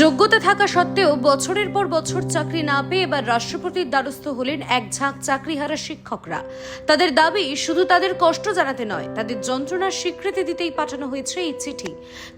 যোগ্যতা থাকা সত্ত্বেও বছরের পর বছর চাকরি না পেয়ে এবার রাষ্ট্রপতির দ্বারস্থ হলেন এক ঝাঁক চাকরিহারা শিক্ষকরা। তাদের দাবি, শুধু তাদের কষ্ট জানাতে নয়, তাদের যন্ত্রণার স্বীকৃতি দিতেই পাঠানো হয়েছে এই চিঠি।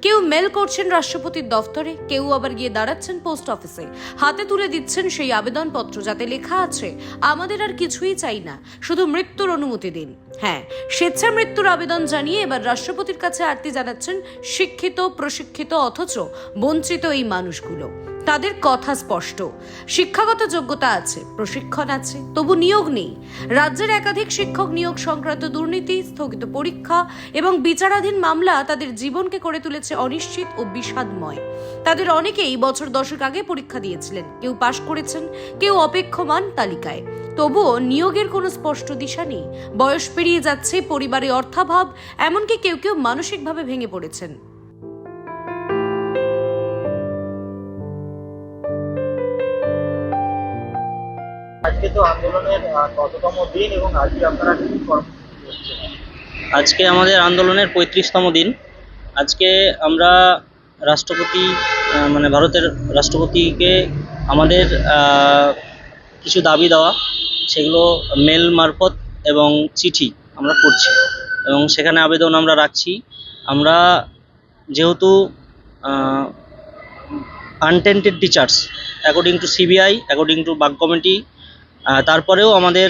কেউ মেল করছেন রাষ্ট্রপতির দফতরে, কেউ আবার গিয়ে দাঁড়াচ্ছেন পোস্ট অফিসে। হাতে তুলে দিচ্ছেন সেই আবেদনপত্র, যাতে লেখা আছে, আমাদের আর কিছুই চাই না, শুধু মৃত্যুর অনুমতি দিন। হ্যাঁ স্বেচ্ছা মৃত্যুর আবেদন জানিয়ে এবার রাষ্ট্রপতির কাছে আরতি জানাচ্ছেন শিক্ষিত, প্রশিক্ষিত, অথচ বঞ্চিত এই মানুষগুলো। তাদের কথা স্পষ্ট। শিক্ষাগত যোগ্যতা আছে, প্রশিক্ষণ আছে, তবু নিয়োগ নেই। রাজ্যের একাধিক শিক্ষক নিয়োগ সংক্রান্ত দুর্নীতি, স্থগিত পরীক্ষা এবং বিচারাধীন মামলা তাদের জীবনকে করে তুলেছে অনিশ্চিত ও বিষাদময়। তাদের অনেকেই বছর দশক আগে পরীক্ষা দিয়েছিলেন। কেউ পাশ করেছেন, কেউ অপেক্ষমান তালিকায়। তবুও নিয়োগের কোনো স্পষ্ট দিশা নেই। বয়স পেরিয়ে যাচ্ছে, পরিবারে অর্থাভাব, এমনকি কেউ কেউ মানসিকভাবে ভেঙে পড়েছেন। আজকে তো আন্দোলনের দিন এবং আজকে আপনারা কি আজকে আমাদের আন্দোলনের পঁয়ত্রিশতম দিন। আজকে আমরা রাষ্ট্রপতি মানে ভারতের রাষ্ট্রপতিকে আমাদের কিছু দাবি দেওয়া, সেগুলো মেল মারফত এবং চিঠি আমরা করছি এবং সেখানে আবেদন আমরা রাখছি। আমরা যেহেতু untainted teachers according to CBI according to Bag committee তারপরেও আমাদের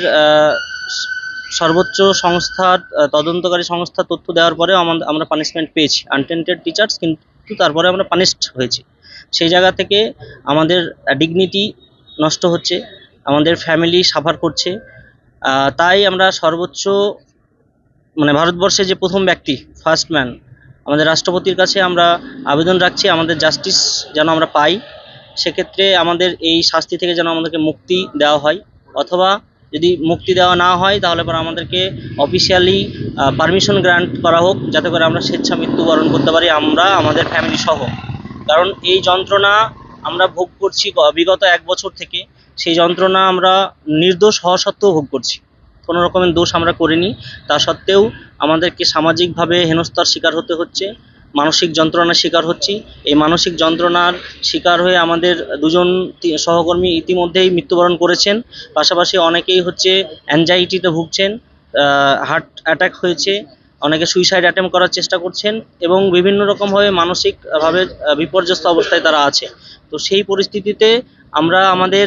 সর্বোচ্চ সংস্থার তদন্তকারী সংস্থার তথ্য দেওয়ার পরেও আমরা পানিশমেন্ট পেয়েছি। আনটেন্টেড টিচার্স কিন্তু তারপরে আমরা পানিশড হয়েছি। সেই জায়গা থেকে আমাদের ডিগনিটি নষ্ট হচ্ছে, আমাদের ফ্যামিলি সাফার করছে। তাই আমরা সর্বোচ্চ মানে ভারতবর্ষে যে প্রথম ব্যক্তি ফার্স্ট ম্যান আমাদের রাষ্ট্রপতির কাছে আমরা আবেদন রাখছি, আমাদের জাস্টিস যেন আমরা পাই। সেক্ষেত্রে আমাদের এই শাস্তি থেকে যেন আমাদেরকে মুক্তি দেওয়া হয়। অথবা যদি মুক্তি দেওয়া না হয়, তাহলে পরে আমাদেরকে অফিসিয়ালি পারমিশন গ্রান্ট করা হোক, যাতে করে আমরা স্বেচ্ছা মৃত্যুবরণ করতে পারি, আমরা, আমাদের ফ্যামিলি সহ। কারণ এই যন্ত্রণা আমরা ভোগ করছি বিগত এক বছর থেকে, সেই যন্ত্রণা আমরা নির্দোষ হওয়া সত্ত্বেও ভোগ করছি। কোনো রকমের দোষ আমরা করিনি। তা সত্ত্বেও আমাদেরকে সামাজিকভাবে হেনস্থার শিকার হতে হচ্ছে। মানসিক যন্ত্রণার শিকার হচ্ছি। এই মানসিক যন্ত্রণার শিকার হয়ে আমাদের দুজন সহকর্মী ইতিমধ্যেই মৃত্যুবরণ করেছেন। পাশাপাশি অনেকেই হচ্ছে অ্যাংজাইটিতে ভুগছেন হার্ট অ্যাটাক হয়েছে, অনেকে সুইসাইড অ্যাটেম্প করার চেষ্টা করছেন এবং বিভিন্ন রকমভাবে মানসিকভাবে বিপর্যস্ত অবস্থায় তারা আছে। তো সেই পরিস্থিতিতে আমরা আমাদের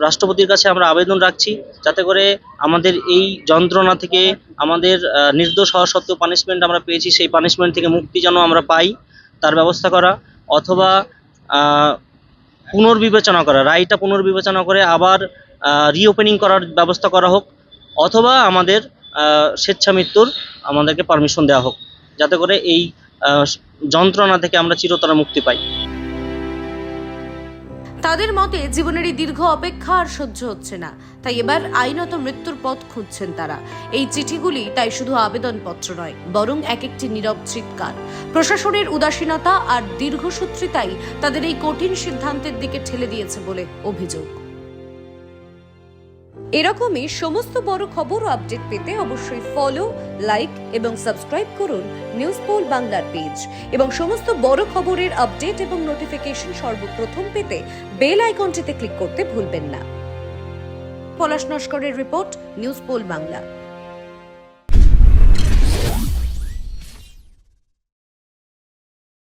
রাষ্ট্রপতির কাছে আমরা আবেদন রাখছি যাতে করে আমাদের এই যন্ত্রণা থেকে আমাদের নির্দোষ হওয়া সত্ত্বেও পানিশমেন্ট আমরা পেয়েছি সেই পানিশমেন্ট থেকে মুক্তি যেন আমরা পাই তার ব্যবস্থা করা অথবা পুনর্বিবেচনা করা রায়টা পুনর্বিবেচনা করে আবার রিওপেনিং করার ব্যবস্থা করা হোক অথবা আমাদের আহ, স্বেচ্ছা মৃত্যুর আমাদেরকে পারমিশন দেওয়া হোক যাতে করে এই যন্ত্রণা থেকে আমরা চিরতরে মুক্তি পাই। তাদের মতে জীবনের এই দীর্ঘ অপেক্ষা আর সহ্য হচ্ছে না। তাই এবার আইনত মৃত্যুর পথ খুঁজছেন তারা। এই চিঠিগুলি তাই শুধু আবেদনপত্র নয়, বরং এক একটি নীরব চিৎকার। প্রশাসনের উদাসীনতা আর দীর্ঘসূত্রিতাই তাদের এই কঠিন সিদ্ধান্তের দিকে ঠেলে দিয়েছে বলে অভিযোগ। এরকমই সমস্ত বড় খবর ও আপডেট পেতে অবশ্যই ফলো লাইক এবং সাবস্ক্রাইব করুন নিউজ পোল বাংলার পেজ এবং সমস্ত বড় খবরের আপডেট এবং নোটিফিকেশন সর্বপ্রথম পেতে বেল আইকনটিতে ক্লিক করতে ভুলবেন না। পলাশ নস্করের রিপোর্ট নিউজ পোল বাংলা